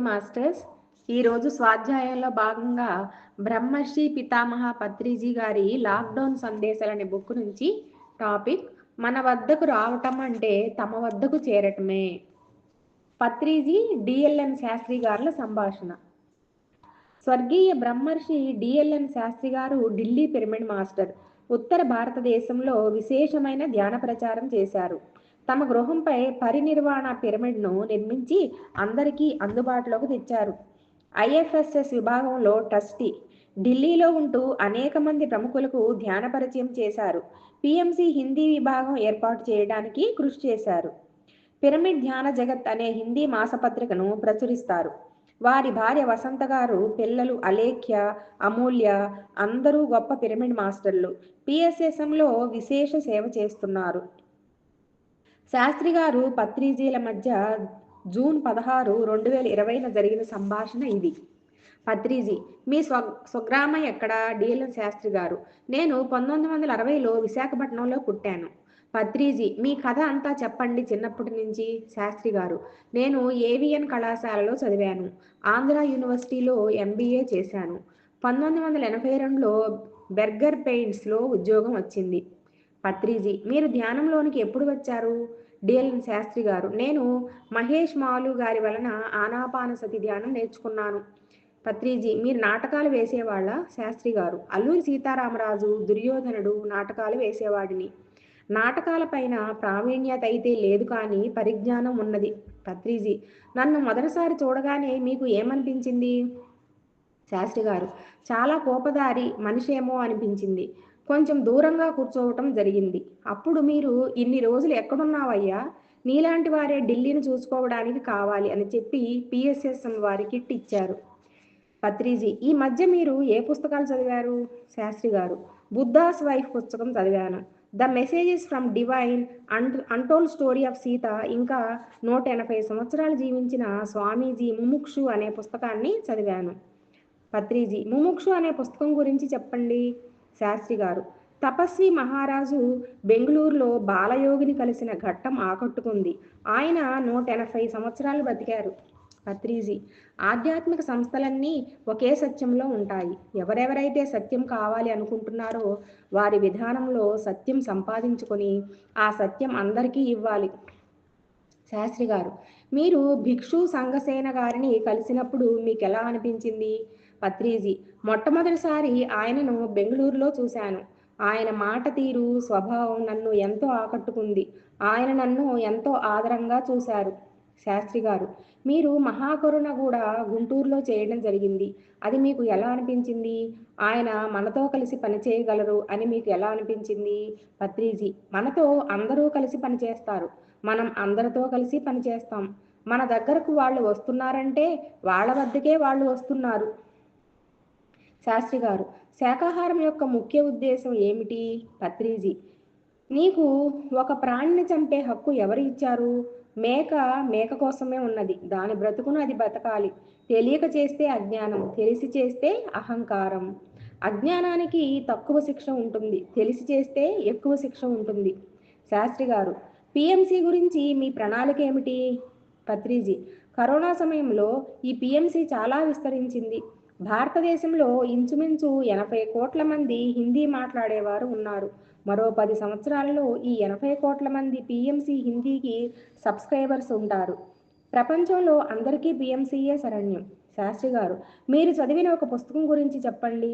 నమస్తే మాస్టర్స్ ఈరోజు స్వాధ్యాయంలో భాగంగా బ్రహ్మర్షి పితామహ పత్రిజీ గారి లాక్డౌన్ సందేశాలు అనే బుక్ నుంచి టాపిక్ మన వద్దకు రావటం అంటే తమ వద్దకు చేరటమే. పత్రిజీ డిఎల్ఎన్ శాస్త్రి గారుల సంభాషణ. స్వర్గీయ బ్రహ్మర్షి డిఎల్ఎన్ శాస్త్రి గారు ఢిల్లీ పిరమిడ్ మాస్టర్. ఉత్తర భారతదేశంలో విశేషమైన ధ్యాన ప్రచారం చేశారు. తమ గృహంపై పరినిర్వాణ పిరమిడ్ను నిర్మించి అందరికీ అందుబాటులోకి తెచ్చారు. ఐఎఫ్ఎస్ఎస్ విభాగంలో ట్రస్టీ ఢిల్లీలో ఉంటూ అనేక మంది ప్రముఖులకు ధ్యాన పరిచయం చేశారు. పిఎంసి హిందీ విభాగం ఏర్పాటు చేయడానికి కృషి చేశారు. పిరమిడ్ ధ్యాన జగత్ అనే హిందీ మాసపత్రికను ప్రచురిస్తారు. వారి భార్య వసంత గారు పిల్లలు అలేఖ్య అమూల్య అందరూ గొప్ప పిరమిడ్ మాస్టర్లు. పిఎస్ఎస్ఎంలో విశేష సేవ చేస్తున్నారు. శాస్త్రి గారు పత్రిజీల మధ్య జూన్ పదహారు రెండు వేల ఇరవైన జరిగిన సంభాషణ ఇది. పత్రిజీ మీ స్వ స్వగ్రామ ఎక్కడ? డిఎల్ఎన్ శాస్త్రి గారు. నేను పంతొమ్మిది వందల అరవైలో విశాఖపట్నంలో పుట్టాను. పత్రిజీ మీ కథ అంతా చెప్పండి చిన్నప్పటి నుంచి శాస్త్రి గారు. నేను ఏవిఎన్ కళాశాలలో చదివాను. ఆంధ్ర యూనివర్సిటీలో ఎంబీఏ చేశాను. పంతొమ్మిది వందల ఎనభై రెండులో బెర్గర్ పెయింట్స్లో ఉద్యోగం వచ్చింది. పత్రిజీ. మీరు ధ్యానంలోనికి ఎప్పుడు వచ్చారు? డిఎల్ఎన్ శాస్త్రి గారు నేను మహేష్ మాలు గారి వలన ఆనాపాన సతి ధ్యానం నేర్చుకున్నాను. పత్రిజీ మీరు నాటకాలు వేసేవాళ్ళ? శాస్త్రి గారు అల్లూరి సీతారామరాజు దుర్యోధనుడు నాటకాలు వేసేవాడిని. నాటకాలపైన ప్రావీణ్యత అయితే లేదు కానీ పరిజ్ఞానం ఉన్నది. పత్రిజీ నన్ను మొదటిసారి చూడగానే మీకు ఏమనిపించింది? శాస్త్రి గారు చాలా కోపదారి మనిషేమో అనిపించింది. కొంచెం దూరంగా కూర్చోవటం జరిగింది. అప్పుడు మీరు ఇన్ని రోజులు ఎక్కడున్నావయ్యా? నీలాంటి వారే ఢిల్లీని చూసుకోవడానికి కావాలి అని చెప్పి పిఎస్ఎస్ఎం వారి కిట్ ఇచ్చారు. పత్రిజీ ఈ మధ్య మీరు ఏ పుస్తకాలు చదివారు? శాస్త్రి గారు బుద్ధాస్ వైఫ్ పుస్తకం చదివాను. The messages from divine and untold story of Sita ఇంకా నూట ఎనభై సంవత్సరాలు జీవించిన స్వామీజీ ముముక్షు అనే పుస్తకాన్ని చదివాను. పత్రిజీ ముముక్షు అనే పుస్తకం గురించి చెప్పండి? శాస్త్రి గారు. తపస్వి మహారాజు బెంగళూరులో బాలయోగిని కలిసిన ఘట్టం ఆకట్టుకుంది. ఆయన నూట ఎనభై సంవత్సరాలు బతికారు. పత్రిజీ ఆధ్యాత్మిక సంస్థలన్నీ ఒకే సత్యంలో ఉంటాయి. ఎవరెవరైతే సత్యం కావాలి అనుకుంటున్నారో వారి విధానంలో సత్యం సంపాదించుకొని ఆ సత్యం అందరికీ ఇవ్వాలి. శాస్త్రి గారు మీరు భిక్షు సంఘసేన గారిని కలిసినప్పుడు మీకు ఎలా అనిపించింది? పత్రీజీ. మొట్టమొదటిసారి ఆయనను బెంగళూరులో చూశాను. ఆయన మాట తీరు స్వభావం నన్ను ఎంతో ఆకట్టుకుంది. ఆయన నన్ను ఎంతో ఆదరంగా చూశారు. శాస్త్రి గారు మీరు మహాకరుణ కూడా గుంటూరులో చేయడం జరిగింది. అది మీకు ఎలా అనిపించింది? ఆయన మనతో కలిసి పనిచేయగలరు అని మీకు ఎలా అనిపించింది? పత్రిజీ మనతో అందరూ కలిసి పనిచేస్తారు మనం అందరితో కలిసి పనిచేస్తాం మన దగ్గరకు వాళ్ళు వస్తున్నారంటే వాళ్ళ వద్దకే వాళ్ళు వస్తున్నారు. శాస్త్రి గారు. శాకాహారం యొక్క ముఖ్య ఉద్దేశం ఏమిటి? పత్రిజీ. నీకు ఒక ప్రాణిని చంపే హక్కు ఎవరు ఇచ్చారు? మేక మేక కోసమే ఉన్నది. దాని బ్రతుకును అది బతకాలి. తెలియక చేస్తే అజ్ఞానం తెలిసి చేస్తే అహంకారం. అజ్ఞానానికి తక్కువ శిక్ష ఉంటుంది. తెలిసి చేస్తే ఎక్కువ శిక్ష ఉంటుంది. శాస్త్రి గారు పిఎంసి గురించి మీ ప్రణాళిక ఏమిటి? పత్రిజీ. కరోనా సమయంలో ఈ పిఎంసి చాలా విస్తరించింది. భారతదేశంలో ఇంచుమించు ఎనభై కోట్ల మంది హిందీ మాట్లాడేవారు ఉన్నారు. మరో పది సంవత్సరాలలో ఈ ఎనభై కోట్ల మంది పిఎంసి హిందీకి సబ్స్క్రైబర్స్ ఉంటారు. ప్రపంచంలో అందరికీ పిఎంసీయే శరణ్యం. శాస్త్రి గారు మీరు చదివిన ఒక పుస్తకం గురించి చెప్పండి.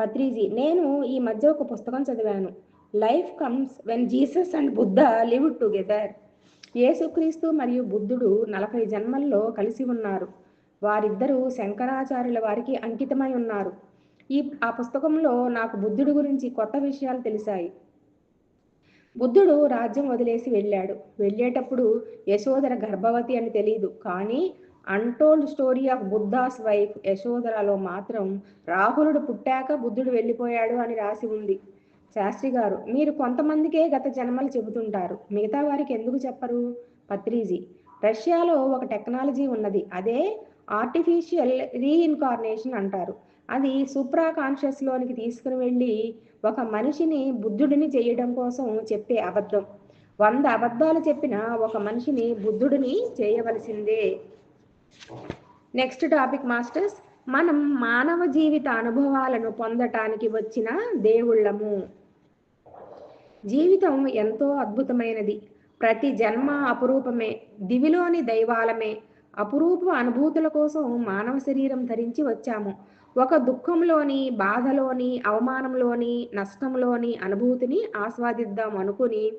పత్రిజీ నేను ఈ మధ్య ఒక పుస్తకం చదివాను. Life comes when Jesus and Buddha live together. యేసుక్రీస్తు మరియు బుద్ధుడు నలభై జన్మల్లో కలిసి ఉన్నారు. వారిద్దరూ శంకరాచార్యుల వారికి అంకితమై ఉన్నారు. ఈ ఆ పుస్తకంలో నాకు బుద్ధుడి గురించి కొత్త విషయాలు తెలిసాయి. బుద్ధుడు రాజ్యం వదిలేసి వెళ్ళాడు. వెళ్ళేటప్పుడు యశోదర గర్భవతి అని తెలియదు కానీ untold story of Buddha's wife యశోదరలో మాత్రం రాహులుడు పుట్టాక బుద్ధుడు వెళ్ళిపోయాడు అని రాసి ఉంది. శాస్త్రి గారు మీరు కొంతమందికే గత జన్మలు చెబుతుంటారు. మిగతా వారికి ఎందుకు చెప్పరు? పత్రిజీ రష్యాలో ఒక టెక్నాలజీ ఉన్నది. అదే ఆర్టిఫిషియల్ రీఇన్కార్నేషన్ అంటారు. అది సూప్రా కాన్షియస్లోనికి తీసుకుని వెళ్ళి ఒక మనిషిని బుద్ధుడిని చేయడం కోసం చెప్పే అబద్ధం. వంద అబద్ధాలు చెప్పిన ఒక మనిషిని బుద్ధుడిని చేయవలసిందే. నెక్స్ట్ టాపిక్ మాస్టర్స్ మనం మానవ జీవిత అనుభవాలను పొందటానికి వచ్చిన దేవుళ్ళము. జీవితం ఎంతో అద్భుతమైనది. ప్రతి జన్మ అపురూపమే. దివిలోని దైవాలమే. అపురూప అనుభూతుల కోసం మానవ శరీరం ధరించి వచ్చాము. ఒక దుఃఖంలోని బాధలోని అవమానంలోని నష్టంలోని అనుభూతిని ఆస్వాదిద్దాం అనుకుని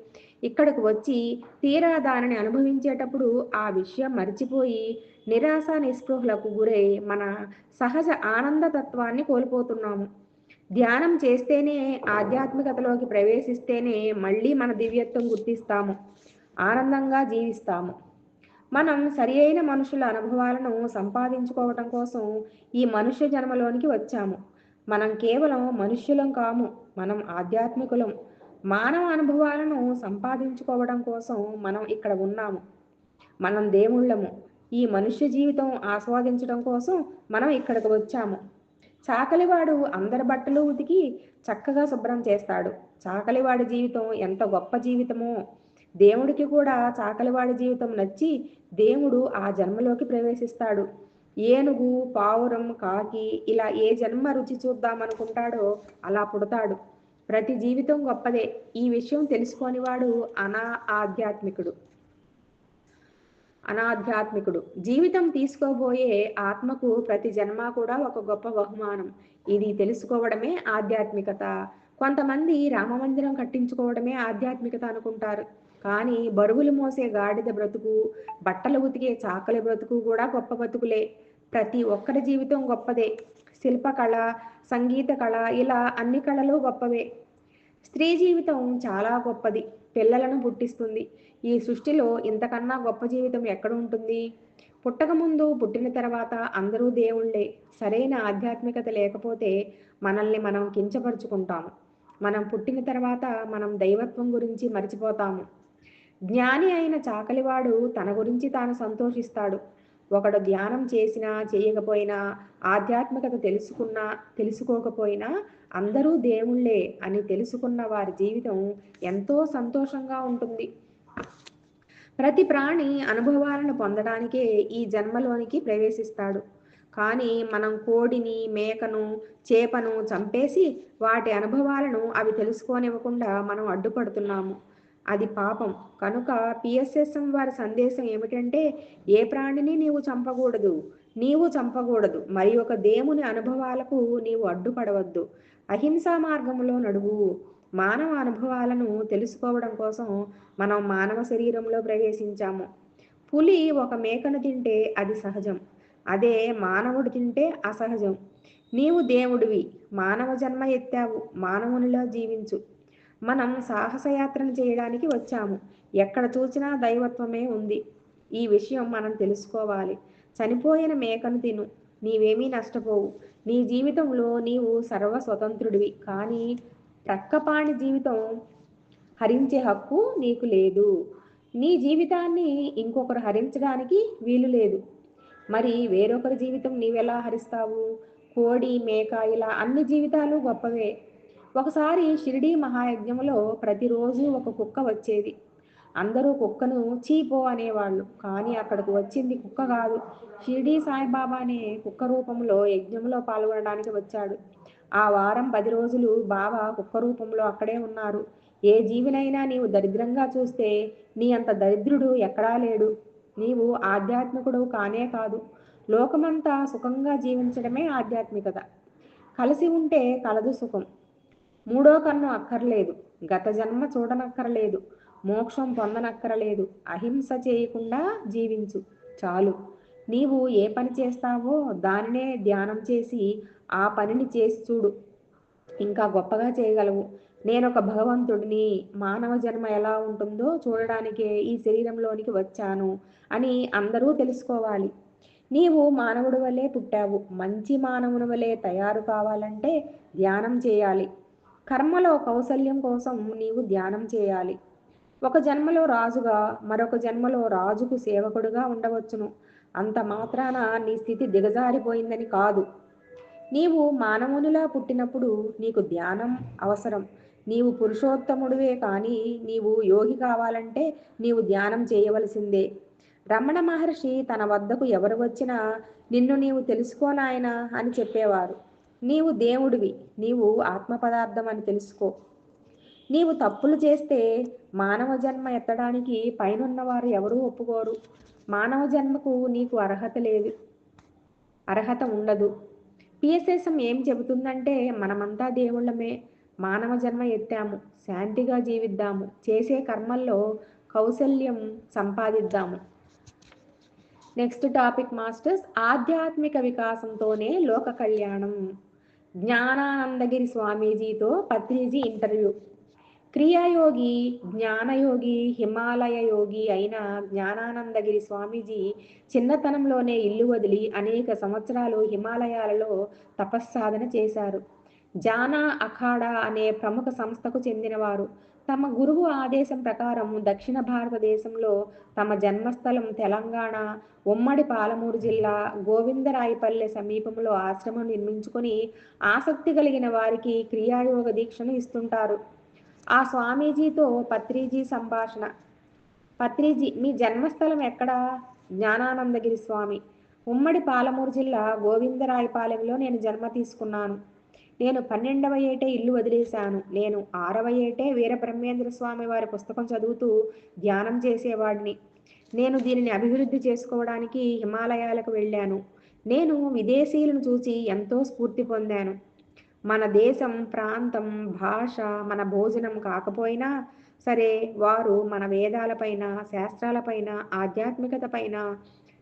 ఇక్కడికి వచ్చి తీరా దానిని అనుభవించేటప్పుడు ఆ విషయం మర్చిపోయి నిరాశ నిస్పృహలకు గురై మన సహజ ఆనంద తత్వాన్ని కోల్పోతున్నాము. ధ్యానం చేస్తేనే ఆధ్యాత్మికతలోకి ప్రవేశిస్తేనే మళ్ళీ మన దివ్యత్వం గుర్తిస్తాము. ఆనందంగా జీవిస్తాము. మనం సరి అయిన మనుషుల అనుభవాలను సంపాదించుకోవటం కోసం ఈ మనుష్య జన్మలోనికి వచ్చాము. మనం కేవలం మనుష్యులం కాము మనం ఆధ్యాత్మికులం. మానవ అనుభవాలను సంపాదించుకోవడం కోసం మనం ఇక్కడ ఉన్నాము. మనం దేవుళ్ళము. ఈ మనుష్య జీవితం ఆస్వాదించడం కోసం మనం ఇక్కడికి వచ్చాము. చాకలివాడు అందరి బట్టలు ఉతికి చక్కగా శుభ్రం చేస్తాడు. చాకలివాడి జీవితం ఎంత గొప్ప జీవితమో దేవుడికి కూడా చాకలివాడి జీవితం నచ్చి దేవుడు ఆ జన్మలోకి ప్రవేశిస్తాడు. ఏనుగు పావురం కాకి ఇలా ఏ జన్మ రుచి చూద్దామనుకుంటాడో అలా పుడతాడు. ప్రతి జీవితం గొప్పదే. ఈ విషయం తెలుసుకోనివాడు అనా ఆధ్యాత్మికుడు. అనాధ్యాత్మికుడు. జీవితం తీసుకోబోయే ఆత్మకు ప్రతి జన్మ కూడా ఒక గొప్ప బహుమానం. ఇది తెలుసుకోవడమే ఆధ్యాత్మికత. కొంతమంది రామమందిరం కట్టించుకోవడమే ఆధ్యాత్మికత అనుకుంటారు. కానీ బరువులు మోసే గాడిద బ్రతుకు బట్టలు ఉతికే చాకలి బ్రతుకు కూడా గొప్ప బతుకులే. ప్రతి ఒక్కరి జీవితం గొప్పదే. శిల్పకళ సంగీత కళ ఇలా అన్ని కళలు గొప్పవే. స్త్రీ జీవితం చాలా గొప్పది. పిల్లలను పుట్టిస్తుంది. ఈ సృష్టిలో ఇంతకన్నా గొప్ప జీవితం ఎక్కడ ఉంటుంది? పుట్టక ముందు పుట్టిన తర్వాత అందరూ దేవుళ్ళే. సరైన ఆధ్యాత్మికత లేకపోతే మనల్ని మనం కించపరుచుకుంటాము. మనం పుట్టిన తర్వాత మనం దైవత్వం గురించి మర్చిపోతాము. జ్ఞాని అయిన చాకలివాడు తన గురించి తాను సంతోషిస్తాడు. ఒకడు ధ్యానం చేసినా చేయకపోయినా ఆధ్యాత్మికత తెలుసుకున్నా తెలుసుకోకపోయినా అందరూ దేవుళ్ళే అని తెలుసుకున్న వారి జీవితం ఎంతో సంతోషంగా ఉంటుంది. ప్రతి ప్రాణి అనుభవాలను పొందడానికే ఈ జన్మలోనికి ప్రవేశిస్తాడు. కానీ మనం కోడిని మేకను చేపను చంపేసి వాటి అనుభవాలను అవి తెలుసుకోనివ్వకుండా మనం అడ్డుపడుతున్నాము. అది పాపం. కనుక పిఎస్ఎస్ఎం వారి సందేశం ఏమిటంటే ఏ ప్రాణిని నీవు చంపకూడదు నీవు చంపకూడదు మరి ఒక దేవుని అనుభవాలకు నీవు అడ్డుపడవద్దు. అహింసా మార్గంలో నడువు. మానవ అనుభవాలను తెలుసుకోవడం కోసం మనం మానవ శరీరంలో ప్రవేశించాము. పులి ఒక మేకను తింటే అది సహజం. అదే మానవుడు తింటే అసహజం. నీవు దేవుడివి. మానవ జన్మ ఎత్తావు. మానవునిలో జీవించు. మనం సాహసయాత్రను చేయడానికి వచ్చాము. ఎక్కడ చూసినా దైవత్వమే ఉంది. ఈ విషయం మనం తెలుసుకోవాలి. చనిపోయిన మేకను తిను. నీవేమీ నష్టపోవు. నీ జీవితంలో నీవు సర్వ స్వతంత్రుడివి కానీ ప్రక్కపాణి జీవితం హరించే హక్కు నీకు లేదు. నీ జీవితాన్ని ఇంకొకరు హరించడానికి వీలు లేదు. మరి వేరొకరి జీవితం నీవెలా హరిస్తావు? కోడి మేక ఇలా అన్ని జీవితాలు గొప్పవే. ఒకసారి షిరిడీ మహాయజ్ఞంలో ప్రతిరోజు ఒక కుక్క వచ్చేది. అందరూ కుక్కను చీపో అనేవాళ్ళు. కానీ అక్కడికి వచ్చింది కుక్క కాదు. షిరిడీ సాయిబాబానే కుక్క రూపంలో యజ్ఞంలో పాల్గొనడానికి వచ్చాడు. ఆ వారం పది రోజులు బాబా కుక్క రూపంలో అక్కడే ఉన్నారు. ఏ జీవినైనా నీవు దరిద్రంగా చూస్తే నీ అంత దరిద్రుడు ఎక్కడా లేడు. నీవు ఆధ్యాత్మికుడు కానే కాదు. లోకమంతా సుఖంగా జీవించడమే ఆధ్యాత్మికత. కలిసి ఉంటే కలదు సుఖం. మూడో కన్ను అక్కర్లేదు. గత జన్మ చూడనక్కరలేదు. మోక్షం పొందనక్కరలేదు. అహింస చేయకుండా జీవించు. చాలు. నీవు ఏ పని చేస్తావో దానినే ధ్యానం చేసి ఆ పనిని చేసి చూడు. ఇంకా గొప్పగా చేయగలవు. నేను ఒక భగవంతుడిని. మానవ జన్మ ఎలా ఉంటుందో చూడడానికే ఈ శరీరంలోనికి వచ్చాను అని అందరూ తెలుసుకోవాలి. నీవు మానవుడి వలె పుట్టావు. మంచి మానవుని వలె తయారు కావాలంటే ధ్యానం చేయాలి. కర్మలో కౌశల్యం కోసం నీవు ధ్యానం చేయాలి. ఒక జన్మలో రాజుగా మరొక జన్మలో రాజుకు సేవకుడుగా ఉండవచ్చును. అంత మాత్రాన నీ స్థితి దిగజారిపోయిందని కాదు. నీవు మానవునిలా పుట్టినప్పుడు నీకు ధ్యానం అవసరం. నీవు పురుషోత్తముడివే కానీ నీవు యోగి కావాలంటే నీవు ధ్యానం చేయవలసిందే. రమణ మహర్షి తన వద్దకు ఎవరు వచ్చినా నిన్ను నీవు తెలుసుకోనాయనా అని చెప్పేవారు. నీవు దేవుడివి నీవు ఆత్మ పదార్థం అని తెలుసుకో. నీవు తప్పులు చేస్తే మానవ జన్మ ఎత్తడానికి పైనున్నవారు ఎవరూ ఒప్పుకోరు. మానవ జన్మకు నీకు అర్హత లేదు అర్హత ఉండదు. పిఎస్ఎస్ఎం ఏం చెబుతుందంటే మనమంతా దేవుళ్ళమే మానవ జన్మ ఎత్తాము శాంతిగా జీవిద్దాము చేసే కర్మల్లో కౌశల్యం సంపాదిద్దాము. నెక్స్ట్ టాపిక్ మాస్టర్స్ ఆధ్యాత్మిక వికాసంతోనే లోక కళ్యాణం. జ్ఞానానందగిరి స్వామీజీతో పత్రిజీ ఇంటర్వ్యూ. క్రియాయోగి జ్ఞానయోగి హిమాలయ యోగి అయిన జ్ఞానానందగిరి స్వామీజీ చిన్నతనంలోనే ఇల్లు వదిలి అనేక సంవత్సరాలు హిమాలయాలలో తపస్సాధన చేశారు. జానా అఖాడా అనే ప్రముఖ సంస్థకు చెందినవారు. తమ గురువు ఆదేశం ప్రకారం దక్షిణ భారతదేశంలో తమ జన్మస్థలం తెలంగాణ ఉమ్మడి పాలమూరు జిల్లా గోవిందరాయపల్లె సమీపంలో ఆశ్రమం నిర్మించుకొని ఆసక్తి కలిగిన వారికి క్రియాయోగ దీక్షను ఇస్తుంటారు. ఆ స్వామీజీతో పత్రిజీ సంభాషణ. పత్రిజీ మీ జన్మస్థలం ఎక్కడా? జ్ఞానానందగిరి స్వామి. ఉమ్మడి పాలమూరు జిల్లా గోవిందరాయపాలెంలో నేను జన్మ తీసుకున్నాను. నేను పన్నెండవ ఏటే ఇల్లు వదిలేశాను. నేను ఆరవ ఏటే వీరబ్రహ్మేంద్ర స్వామి వారి పుస్తకం చదువుతూ ధ్యానం చేసేవాడిని. నేను దీనిని అభివృద్ధి చేసుకోవడానికి హిమాలయాలకు వెళ్ళాను. నేను విదేశీయులను చూసి ఎంతో స్ఫూర్తి పొందాను. మన దేశం ప్రాంతం భాష మన భోజనం కాకపోయినా సరే వారు మన వేదాలపైన శాస్త్రాలపైన ఆధ్యాత్మికత పైన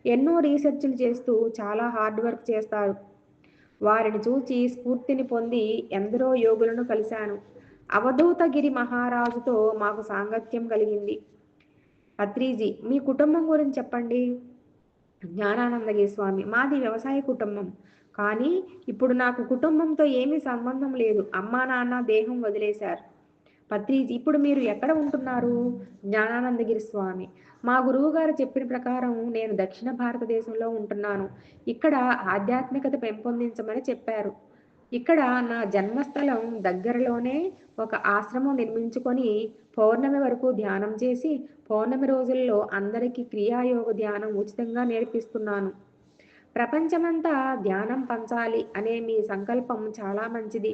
ఎన్నో రీసెర్చ్లు చేస్తూ చాలా హార్డ్ వర్క్ చేస్తారు. వారిని చూచి స్ఫూర్తిని పొంది ఎందరో యోగులను కలిశాను. అవధూతగిరి మహారాజుతో మాకు సాంగత్యం కలిగింది. పత్రిజీ మీ కుటుంబం గురించి చెప్పండి. జ్ఞానానందగిరి స్వామి మాది వ్యవసాయ కుటుంబం. కానీ ఇప్పుడు నాకు కుటుంబంతో ఏమీ సంబంధం లేదు. అమ్మా నాన్న దేహం వదిలేశారు. పత్రిజీ ఇప్పుడు మీరు ఎక్కడ ఉంటున్నారు? జ్ఞానానందగిరి స్వామి మా గురువు గారు చెప్పిన ప్రకారం నేను దక్షిణ భారతదేశంలో ఉంటున్నాను. ఇక్కడ ఆధ్యాత్మికత పెంపొందించమని చెప్పారు. ఇక్కడ నా జన్మస్థలం దగ్గరలోనే ఒక ఆశ్రమం నిర్మించుకొని పౌర్ణమి వరకు ధ్యానం చేసి పౌర్ణమి రోజుల్లో అందరికీ క్రియాయోగ ధ్యానం ఉచితంగా నేర్పిస్తున్నాను. ప్రపంచమంతా ధ్యానం పంచాలి అనే మీ సంకల్పం చాలా మంచిది.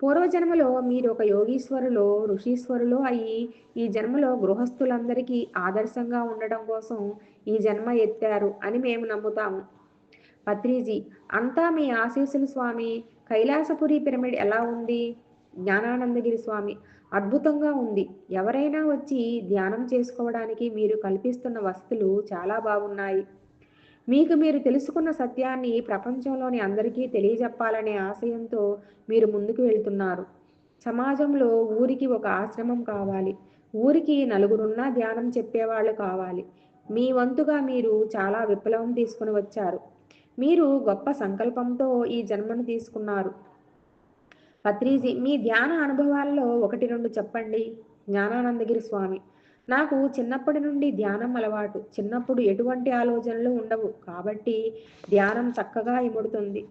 పూర్వజన్మలో మీరు ఒక యోగీశ్వరులో ఋషీశ్వరులో అయి ఈ జన్మలో గృహస్థులందరికీ ఆదర్శంగా ఉండడం కోసం ఈ జన్మ ఎత్తారు అని మేము నమ్ముతాము పత్రిజీ అంతా మీ ఆశీస్సులు స్వామి. కైలాసపురి పిరమిడ్ ఎలా ఉంది? జ్ఞానానందగిరి స్వామి అద్భుతంగా ఉంది. ఎవరైనా వచ్చి ధ్యానం చేసుకోవడానికి మీరు కల్పిస్తున్న వసతులు చాలా బాగున్నాయి. మీకు మీరు తెలుసుకున్న సత్యాన్ని ప్రపంచంలోని అందరికీ తెలియజెప్పాలనే ఆశయంతో మీరు ముందుకు వెళ్తున్నారు. సమాజంలో ఊరికి ఒక ఆశ్రమం కావాలి. ఊరికి నలుగురున్నా ధ్యానం చెప్పేవాళ్ళు కావాలి. మీ వంతుగా మీరు చాలా విప్లవం తీసుకుని వచ్చారు. మీరు గొప్ప సంకల్పంతో ఈ జన్మను తీసుకున్నారు. పత్రిజీ మీ ధ్యాన అనుభవాల్లో ఒకటి రెండు చెప్పండి. జ్ఞానానందగిరి స్వామి. నాకు చిన్నప్పటి నుండి ధ్యానం అలవాటు. చిన్నప్పుడు ఎటువంటి ఆలోచనలు ఉండవు. కాబట్టి ధ్యానం చక్కగా ఇముడుతుంది.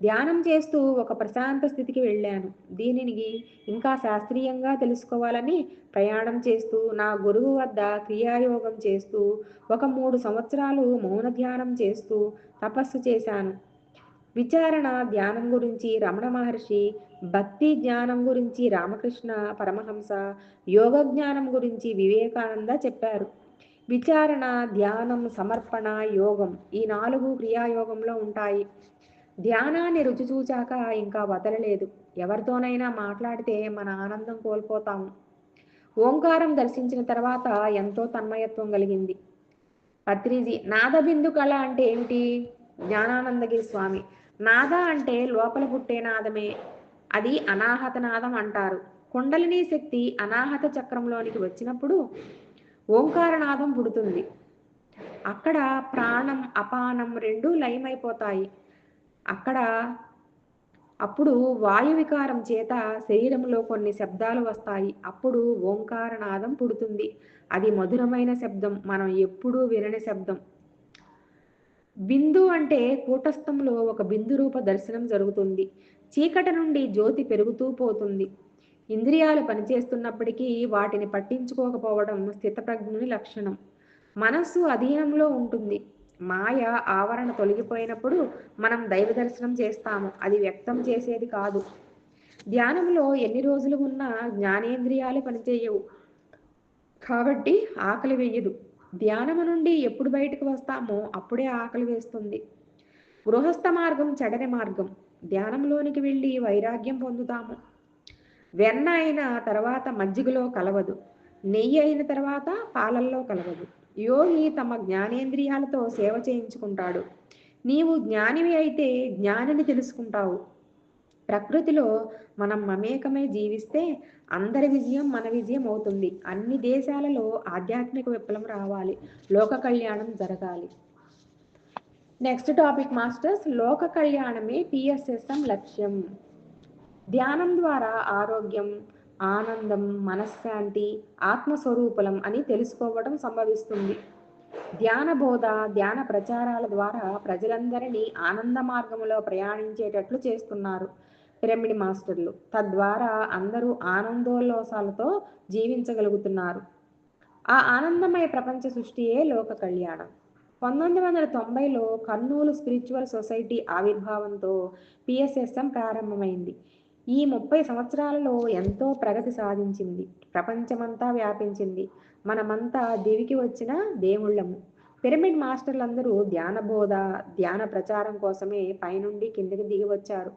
ధ్యానం చేస్తూ ఒక ప్రశాంత స్థితికి వెళ్ళాను. దీనిని ఇంకా శాస్త్రీయంగా తెలుసుకోవాలని ప్రయాణం చేస్తూ నా గురువు వద్ద క్రియాయోగం చేస్తూ ఒక మూడు సంవత్సరాలు మౌన ధ్యానం చేస్తూ తపస్సు చేశాను. విచారణ ధ్యానం గురించి రమణ మహర్షి భక్తి జ్ఞానం గురించి రామకృష్ణ పరమహంస యోగ జ్ఞానం గురించి వివేకానంద చెప్పారు. విచారణ ధ్యానం సమర్పణ యోగం ఈ నాలుగు క్రియాయోగంలో ఉంటాయి. ధ్యానాన్ని రుచి చూచాక ఇంకా వదలలేదు. ఎవరితోనైనా మాట్లాడితే మన ఆనందం కోల్పోతాము ఓంకారం దర్శించిన తర్వాత ఎంతో తన్మయత్వం కలిగింది. పత్రిజీ నాదబిందు కళ అంటే ఏమిటి? జ్ఞానానందగిరి స్వామి. నాద అంటే లోపల పుట్టే నాదమే. అది అనాహత నాదం అంటారు. కుండలిని శక్తి అనాహత చక్రంలోనికి వచ్చినప్పుడు ఓంకారనాదం పుడుతుంది. అక్కడ ప్రాణం అపానం రెండూ లయమైపోతాయి. అక్కడ అప్పుడు వాయు వికారం చేత శరీరంలో కొన్ని శబ్దాలు వస్తాయి. అప్పుడు ఓంకారనాదం పుడుతుంది. అది మధురమైన శబ్దం. మనం ఎప్పుడూ వినని శబ్దం. బిందు అంటే కూటస్థంలో ఒక బిందు రూప దర్శనం జరుగుతుంది. చీకటి నుండి జ్యోతి పెరుగుతూ పోతుంది. ఇంద్రియాలు పనిచేస్తున్నప్పటికీ వాటిని పట్టించుకోకపోవడం స్థితప్రజ్ఞుని లక్షణం. మనస్సు అధీనంలో ఉంటుంది. మాయ ఆవరణ తొలగిపోయినప్పుడు మనం దైవ దర్శనం చేస్తాము. అది వ్యక్తం చేసేది కాదు. ధ్యానంలో ఎన్ని రోజులు ఉన్నా జ్ఞానేంద్రియాలు పనిచేయవు. కాబట్టి ఆకలి వేయదు. ధ్యానము నుండి ఎప్పుడు బయటకు వస్తామో అప్పుడే ఆకలి వేస్తుంది. గృహస్థ మార్గం చెడని మార్గం. ధ్యానంలోనికి వెళ్ళి వైరాగ్యం పొందుతాము. వెన్న అయిన తర్వాత మజ్జిగలో కలవదు. నెయ్యి అయిన తర్వాత పాలల్లో కలవదు. యోగి తమ జ్ఞానేంద్రియాలతో సేవ చేయించుకుంటాడు. నీవు జ్ఞానివి అయితే జ్ఞానిని తెలుసుకుంటావు. ప్రకృతిలో మనం మమేకమై జీవిస్తే అందరి విజయం మన విజయం అవుతుంది. అన్ని దేశాలలో ఆధ్యాత్మిక విప్లవం రావాలి. లోక కళ్యాణం జరగాలి. నెక్స్ట్ టాపిక్ మాస్టర్స్ లోక కళ్యాణమే పిఎస్ఎస్ఎం లక్ష్యం. ధ్యానం ద్వారా ఆరోగ్యం ఆనందం మనశ్శాంతి ఆత్మస్వరూపులం అని తెలుసుకోవడం సంభవిస్తుంది. ధ్యాన బోధ ధ్యాన ప్రచారాల ద్వారా ప్రజలందరినీ ఆనంద మార్గంలో ప్రయాణించేటట్లు చేస్తున్నారు. పిరమిడ్ మాస్టర్లు. తద్వారా అందరూ ఆనందోల్లాసాలతో జీవించగలుగుతున్నారు. ఆ ఆనందమయ ప్రపంచ సృష్టియే లోక కళ్యాణం. పంతొమ్మిది వందల తొంభైలో కర్నూలు స్పిరిచువల్ సొసైటీ ఆవిర్భావంతో పిఎస్ఎస్ఎం ప్రారంభమైంది. ఈ ముప్పై సంవత్సరాలలో ఎంతో ప్రగతి సాధించింది. ప్రపంచమంతా వ్యాపించింది. మనమంతా దివికి వచ్చిన దేవుళ్ళము. పిరమిడ్ మాస్టర్లందరూ ధ్యాన బోధ ధ్యాన ప్రచారం కోసమే పైనుండి కిందకి దిగి వచ్చారు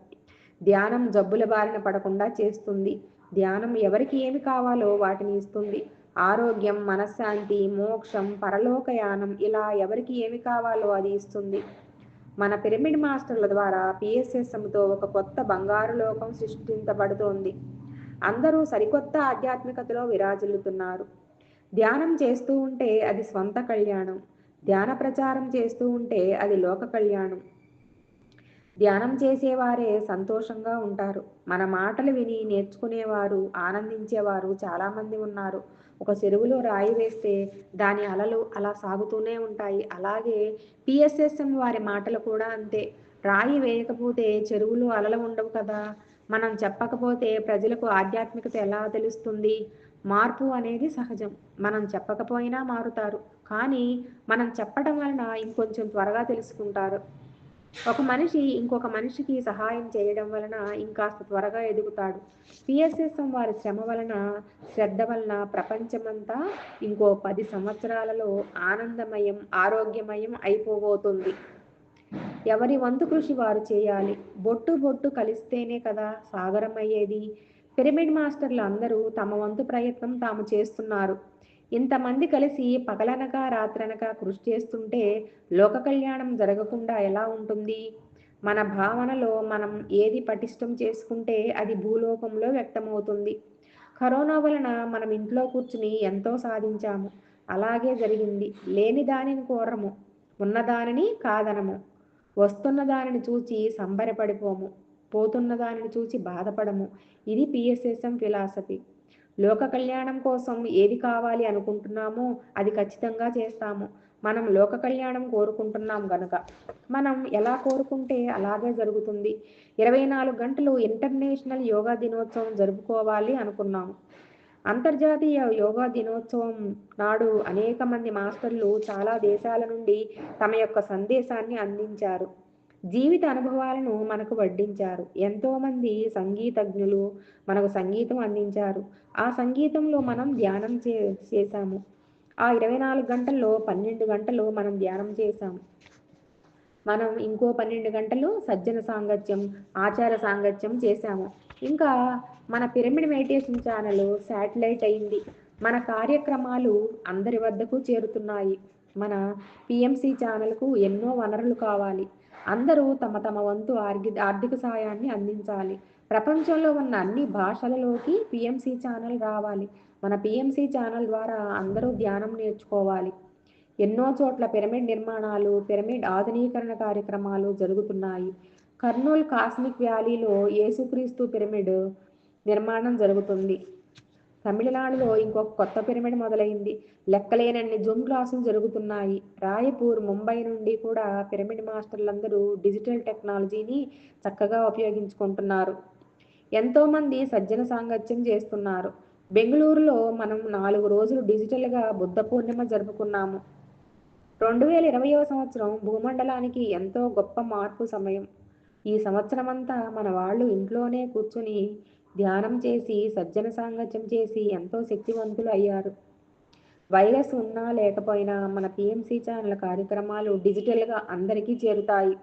ధ్యానం జబ్బుల బారిన పడకుండా చేస్తుంది. ధ్యానం ఎవరికి ఏమి కావాలో వాటిని ఇస్తుంది. ఆరోగ్యం మనశ్శాంతి మోక్షం పరలోకయానం ఇలా ఎవరికి ఏమి కావాలో అది ఇస్తుంది. మన పిరమిడ్ మాస్టర్ల ద్వారా పిఎస్ఎస్ఎంతో ఒక కొత్త బంగారు లోకం సృష్టించబడుతోంది. అందరూ సరికొత్త ఆధ్యాత్మికతలో విరాజిల్లుతున్నారు. ధ్యానం చేస్తూ ఉంటే అది స్వంత కళ్యాణం. ధ్యాన ప్రచారం చేస్తూ ఉంటే అది లోక కళ్యాణం. ధ్యానం చేసేవారే సంతోషంగా ఉంటారు. మన మాటలు విని నేర్చుకునేవారు ఆనందించేవారు చాలామంది ఉన్నారు. ఒక చెరువులో రాయి వేస్తే దాని అలలు అలా సాగుతూనే ఉంటాయి. అలాగే పిఎస్ఎస్ఎం వారి మాటలు కూడా అంతే. రాయి వేయకపోతే చెరువులు అలలు ఉండవు కదా. మనం చెప్పకపోతే ప్రజలకు ఆధ్యాత్మికత ఎలా తెలుస్తుంది? మార్పు అనేది సహజం. మనం చెప్పకపోయినా మారుతారు. కానీ మనం చెప్పడం వలన ఇంకొంచెం త్వరగా తెలుసుకుంటారు. ఒక మనిషి ఇంకొక మనిషికి సహాయం చేయడం వలన ఇంకాస్త త్వరగా ఎదుగుతాడు. పిఎస్ఎస్ఎం వారి శ్రమ వలన శ్రద్ధ వలన ప్రపంచమంతా ఇంకో పది సంవత్సరాలలో ఆనందమయం ఆరోగ్యమయం అయిపోబోతుంది. ఎవరి వంతు కృషి వారు చేయాలి. బొట్టు బొట్టు కలిస్తేనే కదా సాగరం అయ్యేది పిరమిడ్ మాస్టర్లు అందరూ తమ వంతు ప్రయత్నం తాము చేస్తున్నారు. ఇంతమంది కలిసి పగలనక రాత్రనక కృషి చేస్తుంటే లోక కళ్యాణం జరగకుండా ఎలా ఉంటుంది? మన భావనలో మనం ఏది పటిష్టం చేసుకుంటే అది భూలోకంలో వ్యక్తమవుతుంది. కరోనా వలన మనం ఇంట్లో కూర్చుని ఎంతో సాధించాము. అలాగే జరిగింది. లేని దానిని కోరము. ఉన్నదానిని కాదనము. వస్తున్న దానిని చూచి సంబరపడిపోము. పోతున్న దానిని చూచి బాధపడము. ఇది పిఎస్ఎస్ఎం ఫిలాసఫీ. లోక కళ్యాణం కోసం ఏది కావాలి అనుకుంటున్నామో అది ఖచ్చితంగా చేస్తాము. మనం లోక కళ్యాణం కోరుకుంటున్నాం గనుక. మనం ఎలా కోరుకుంటే అలాగే జరుగుతుంది. ఇరవై నాలుగు గంటలు ఇంటర్నేషనల్ యోగా దినోత్సవం జరుపుకోవాలి అనుకున్నాము అంతర్జాతీయ యోగా దినోత్సవం నాడు అనేక మంది మాస్టర్లు చాలా దేశాల నుండి తమ యొక్క సందేశాన్ని అందించారు. జీవిత అనుభవాలను మనకు వడ్డించారు. ఎంతోమంది సంగీతజ్ఞులు మనకు సంగీతం అందించారు. ఆ సంగీతంలో మనం ధ్యానం చే చేశాము. ఆ ఇరవై నాలుగు గంటల్లో పన్నెండు గంటలు మనం ధ్యానం చేశాము. మనం ఇంకో పన్నెండు గంటలు సజ్జన సాంగత్యం ఆచార సాంగత్యం చేశాము. ఇంకా మన పిరమిడ్ మెడిటేషన్ ఛానల్ శాటిలైట్ అయింది. మన కార్యక్రమాలు అందరి వద్దకు చేరుతున్నాయి. మన పిఎంసి ఛానల్కు ఎన్నో వనరులు కావాలి. అందరూ తమ తమ వంతు ఆర్థిక ఆర్థిక సాయాన్ని అందించాలి. ప్రపంచంలో ఉన్న అన్ని భాషలలోకి పిఎంసి ఛానల్ రావాలి. మన పిఎంసి ఛానల్ ద్వారా అందరూ ధ్యానం నేర్చుకోవాలి. ఎన్నో చోట్ల పిరమిడ్ నిర్మాణాలు పిరమిడ్ ఆధునీకరణ కార్యక్రమాలు జరుగుతున్నాయి. కర్నూలు కాస్మిక్ వ్యాలీలో యేసుక్రీస్తు పిరమిడ్ నిర్మాణం జరుగుతుంది. తమిళనాడులో ఇంకొక కొత్త పిరమిడ్ మొదలైంది. లెక్కలేనన్ని జూమ్ క్లాసులు జరుగుతున్నాయి. రాయపూర్ ముంబై నుండి కూడా పిరమిడ్ మాస్టర్లందరూ డిజిటల్ టెక్నాలజీని చక్కగా ఉపయోగించుకుంటున్నారు. ఎంతోమంది సజ్జన సాంగత్యం చేస్తున్నారు. బెంగళూరులో మనం నాలుగు రోజులు డిజిటల్గా బుద్ధ పూర్ణిమ జరుపుకున్నాము. రెండు వేల ఇరవయవ సంవత్సరం భూమండలానికి ఎంతో గొప్ప మార్పు సమయం. ఈ సంవత్సరమంతా మన వాళ్ళు ఇంట్లోనే కూర్చుని ధ్యానం చేసి సజ్జన సాంగత్యం చేసి ఎంతో శక్తివంతులు అయ్యారు. వైరస్ ఉన్నా లేకపోయినా మన పిఎంసి ఛానల్ కార్యక్రమాలు డిజిటల్గా అందరికీ చేరుతాయి.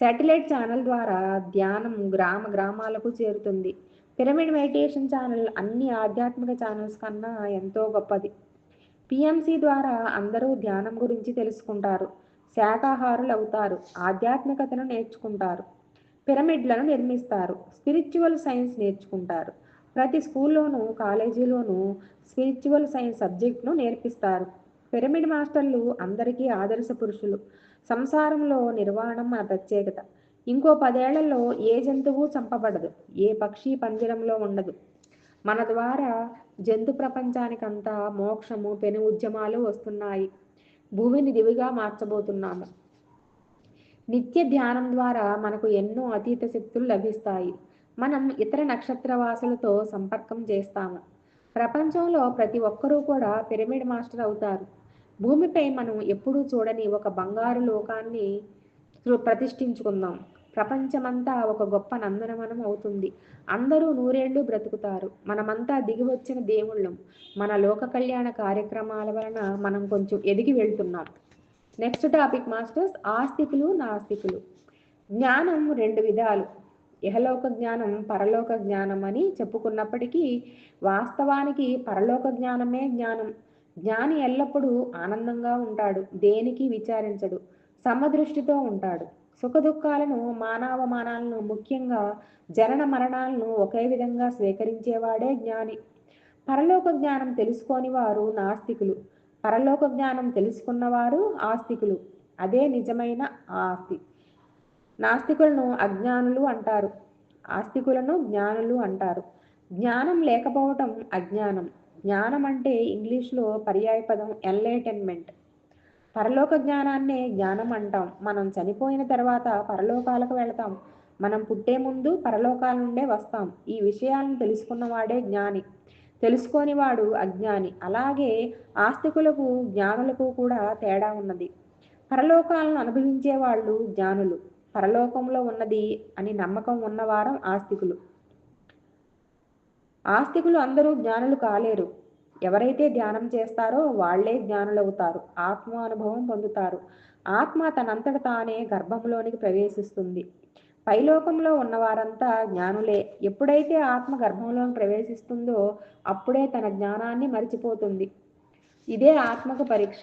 శాటిలైట్ ఛానల్ ద్వారా ధ్యానం గ్రామ గ్రామాలకు చేరుతుంది. పిరమిడ్ మెడిటేషన్ ఛానల్ అన్ని ఆధ్యాత్మిక ఛానల్స్ కన్నా ఎంతో గొప్పది. పిఎంసి ద్వారా అందరూ ధ్యానం గురించి తెలుసుకుంటారు. శాకాహారులు అవుతారు. ఆధ్యాత్మికతను నేర్చుకుంటారు. పిరమిడ్లను నిర్మిస్తారు. స్పిరిచువల్ సైన్స్ నేర్చుకుంటారు. ప్రతి స్కూల్లోనూ కాలేజీలోనూ స్పిరిచువల్ సైన్స్ సబ్జెక్ట్ను నేర్పిస్తారు. పిరమిడ్ మాస్టర్లు అందరికీ ఆదర్శ పురుషులు. సంసారంలో నిర్వహణం మన ప్రత్యేకత. ఇంకో పదేళ్ళలో ఏ జంతువు చంపబడదు. ఏ పక్షి పంజరంలో ఉండదు. మన ద్వారా జంతు ప్రపంచానికంతా మోక్షము పెను ఉద్యమాలు వస్తున్నాయి. భూమిని దివిగా మార్చబోతున్నాము. నిత్య ధ్యానం ద్వారా మనకు ఎన్నో అతీత శక్తులు లభిస్తాయి. మనం ఇతర నక్షత్రవాసులతో సంపర్కం చేస్తాము. ప్రపంచంలో ప్రతి ఒక్కరూ కూడా పిరమిడ్ మాస్టర్ అవుతారు. భూమిపై మనం ఎప్పుడూ చూడని ఒక బంగారు లోకాన్ని ప్రతిష్ఠించుకుందాం. ప్రపంచమంతా ఒక గొప్ప నందనవనం అవుతుంది. అందరూ నూరేళ్ళు బ్రతుకుతారు. మనమంతా దిగి వచ్చిన దేవుళ్ళం. మన లోక కళ్యాణ కార్యక్రమాల వలన మనం కొంచెం ఎదిగి వెళ్తున్నాం. నెక్స్ట్ టాపిక్ మాస్టర్స్ ఆస్తికులు నాస్తికులు. జ్ఞానం రెండు విధాలు. ఇహలోక జ్ఞానం పరలోక జ్ఞానం అని చెప్పుకున్నప్పటికీ వాస్తవానికి పరలోక జ్ఞానమే జ్ఞానం. జ్ఞాని ఎల్లప్పుడూ ఆనందంగా ఉంటాడు దేనికి విచారించడు సమదృష్టితో ఉంటాడు. సుఖదుఖాలను మానవమానాలను ముఖ్యంగా జనన మరణాలను ఒకే విధంగా స్వీకరించేవాడే జ్ఞాని. పరలోక జ్ఞానం తెలుసుకోని వారు నాస్తికులు. పరలోక జ్ఞానం తెలుసుకున్నవారు ఆస్తికులు. అదే నిజమైన ఆస్తి. నాస్తికులను అజ్ఞానులు అంటారు. ఆస్తికులను జ్ఞానులు అంటారు. జ్ఞానం లేకపోవటం అజ్ఞానం. జ్ఞానం అంటే ఇంగ్లీష్లో పర్యాయ పదం ఎన్లైటన్మెంట్. పరలోక జ్ఞానాన్నే జ్ఞానం అంటాం. మనం చనిపోయిన తర్వాత పరలోకాలకు వెళతాం. మనం పుట్టే ముందు పరలోకాల నుండే వస్తాం. ఈ విషయాలను తెలుసుకున్నవాడే జ్ఞాని. తెలుసుకోనివాడు అజ్ఞాని. అలాగే ఆస్తికులకు జ్ఞానులకు కూడా తేడా ఉన్నది. పరలోకాలను అనుభవించే వాళ్ళు జ్ఞానులు. పరలోకంలో ఉన్నది అని నమ్మకం ఉన్నవారం ఆస్తికులు. ఆస్తికులు అందరూ జ్ఞానులు కాలేరు. ఎవరైతే ధ్యానం చేస్తారో వాళ్ళే జ్ఞానులవుతారు. ఆత్మానుభవం పొందుతారు. ఆత్మ తనంతట తానే గర్భంలోనికి ప్రవేశిస్తుంది. పైలోకంలో ఉన్నవారంతా జ్ఞానులే. ఎప్పుడైతే ఆత్మ గర్భంలోకి ప్రవేశిస్తుందో అప్పుడే తన జ్ఞానాన్ని మరిచిపోతుంది. ఇదే ఆత్మకు పరీక్ష.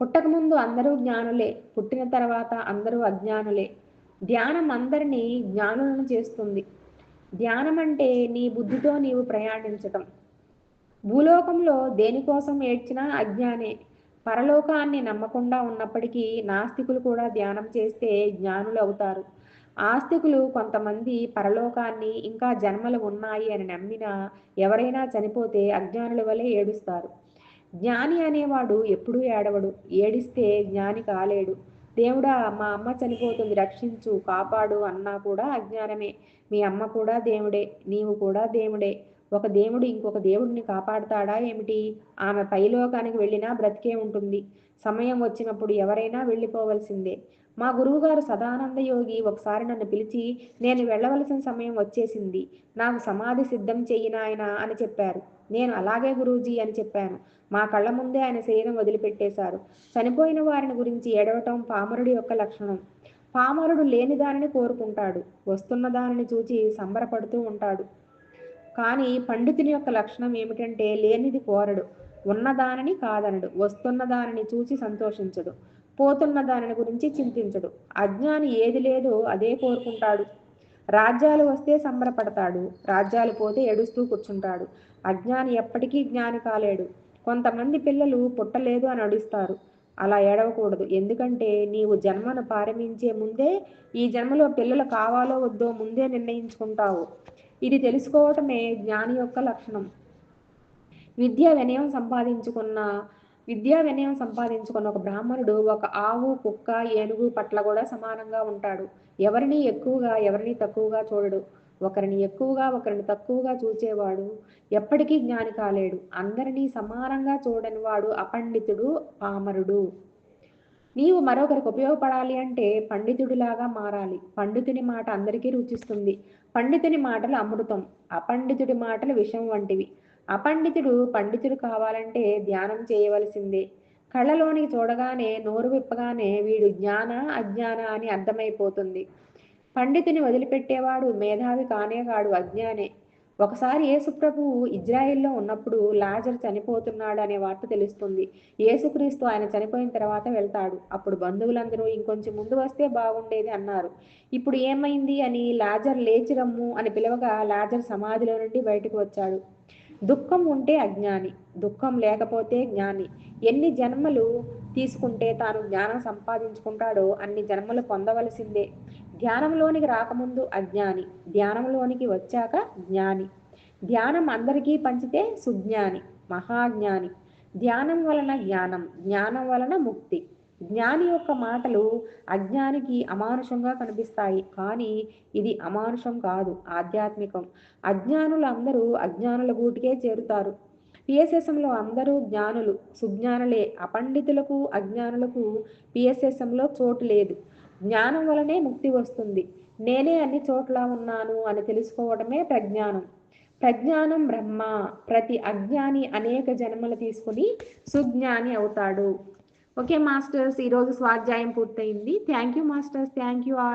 పుట్టకముందు అందరూ జ్ఞానులే పుట్టిన తర్వాత అందరూ అజ్ఞానులే. ధ్యానం అందరినీ జ్ఞానులను చేస్తుంది. ధ్యానం అంటే నీ బుద్ధితో నీవు ప్రయాణించటం. భూలోకంలో దేనికోసం ఏడ్చినా అజ్ఞానే. పరలోకాన్ని నమ్మకుండా ఉన్నప్పటికీ నాస్తికులు కూడా ధ్యానం చేస్తే జ్ఞానులు అవుతారు. ఆస్తికులు కొంతమంది పరలోకాన్ని ఇంకా జన్మలు ఉన్నాయి అని నమ్మినా ఎవరైనా చనిపోతే అజ్ఞానుల వలె ఏడుస్తారు. జ్ఞాని అనేవాడు ఎప్పుడూ ఏడవడు ఏడిస్తే జ్ఞాని కాలేడు. దేవుడా మా అమ్మ చనిపోతుంది రక్షించు కాపాడు అన్నా కూడా అజ్ఞానమే. మీ అమ్మ కూడా దేవుడే నీవు కూడా దేవుడే. ఒక దేవుడు ఇంకొక దేవుడిని కాపాడుతాడా ఏమిటి? ఆమె పైలోకానికి వెళ్ళినా బ్రతికే ఉంటుంది. సమయం వచ్చినప్పుడు ఎవరైనా వెళ్ళిపోవలసిందే. మా గురువుగారు సదానంద యోగి ఒకసారి నన్ను పిలిచి నేను వెళ్ళవలసిన సమయం వచ్చేసింది. నాకు సమాధి సిద్ధం చెయ్యినాయన అని చెప్పారు. నేను అలాగే గురూజీ అని చెప్పాను. మా కళ్ళ ముందే ఆయన శరీరం వదిలిపెట్టేశారు. చనిపోయిన వారిని గురించి ఏడవటం పామరుడి యొక్క లక్షణం. పామరుడు లేని దానిని కోరుకుంటాడు. వస్తున్న దానిని చూచి సంబరపడుతూ ఉంటాడు. కానీ పండితుని యొక్క లక్షణం ఏమిటంటే లేనిది కోరడు ఉన్నదానిని కాదనడు వస్తున్న దానిని చూసి సంతోషించడు పోతున్న దానిని గురించి చింతించడు. అజ్ఞాని ఏది లేదో అదే కోరుకుంటాడు. రాజ్యాలు వస్తే సంబరపడతాడు రాజ్యాలు పోతే ఏడుస్తూ కూర్చుంటాడు. అజ్ఞాని ఎప్పటికీ జ్ఞాని కాలేడు. కొంతమంది పిల్లలు పుట్టలేదు అని అడుస్తారు. అలా ఏడవకూడదు. ఎందుకంటే నీవు జన్మను పారమించే ముందే ఈ జన్మలో పిల్లలు కావాలో వద్దో ముందే నిర్ణయించుకుంటావు. ఇది తెలుసుకోవటమే జ్ఞాని యొక్క లక్షణం. విద్యా వినయం సంపాదించుకున్న విద్యా వినయం సంపాదించుకున్న ఒక బ్రాహ్మణుడు ఒక ఆవు కుక్క ఏనుగు పట్ల కూడా సమానంగా ఉంటాడు. ఎవరిని ఎక్కువగా ఎవరిని తక్కువగా చూడడు. ఒకరిని ఎక్కువగా ఒకరిని తక్కువగా చూసేవాడు ఎప్పటికీ జ్ఞాని కాలేడు. అందరినీ సమానంగా చూడని వాడు అపండితుడు పామరుడు. నీవు మరొకరికి ఉపయోగపడాలి అంటే పండితుడిలాగా మారాలి. పండితుని మాట అందరికీ రుచిస్తుంది. పండితుని మాటలు అమృతం అపండితుడి మాటలు విషం వంటివి. అపండితుడు పండితుడు కావాలంటే ధ్యానం చేయవలసిందే. కళ్ళలోనికి చూడగానే నోరు విప్పగానే వీడు జ్ఞాన అజ్ఞాన అని అర్థమైపోతుంది. పండితుని వదిలిపెట్టేవాడు మేధావి కానే కాడు అజ్ఞానే. ఒకసారి యేసుప్రభువు ఇజ్రాయిల్లో ఉన్నప్పుడు లాజర్ చనిపోతున్నాడు అనే వార్త తెలుస్తుంది. యేసుక్రీస్తు ఆయన చనిపోయిన తర్వాత వెళ్తాడు. అప్పుడు బంధువులందరూ ఇంకొంచెం ముందు వస్తే బాగుండేది అన్నారు. ఇప్పుడు ఏమైంది అని లాజర్ లేచి రమ్ము అని పిలవగా లాజర్ సమాధిలో నుండి బయటకు వచ్చాడు. దుఃఖం ఉంటే అజ్ఞాని దుఃఖం లేకపోతే జ్ఞాని. ఎన్ని జన్మలు తీసుకుంటే తాను జ్ఞానం సంపాదించుకుంటాడో అన్ని జన్మలు పొందవలసిందే. ధ్యానంలోనికి రాకముందు అజ్ఞాని ధ్యానంలోనికి వచ్చాక జ్ఞాని. ధ్యానం అందరికీ పంచితే సుజ్ఞాని మహాజ్ఞాని. ధ్యానం వలన జ్ఞానం జ్ఞానం వలన ముక్తి. జ్ఞాని యొక్క మాటలు అజ్ఞానికి అమానుషంగా కనిపిస్తాయి కానీ ఇది అమానుషం కాదు ఆధ్యాత్మికం. అజ్ఞానులు అందరూ అజ్ఞానుల గూటికే చేరుతారు. పిఎస్ఎస్ఎంలో అందరూ జ్ఞానులు సుజ్ఞానులే. అపండితులకు అజ్ఞానులకు పిఎస్ఎస్ఎంలో చోటు లేదు. జ్ఞానం వలనే ముక్తి వస్తుంది. నేనే అన్ని చోట్ల ఉన్నాను అని తెలుసుకోవడమే ప్రజ్ఞానం. ప్రజ్ఞానం బ్రహ్మ. ప్రతి అజ్ఞాని అనేక జన్మలు తీసుకుని సుజ్ఞాని అవుతాడు. ఓకే మాస్టర్స్ ఈరోజు స్వాధ్యాయం పూర్తయింది. Thank you masters thank you all.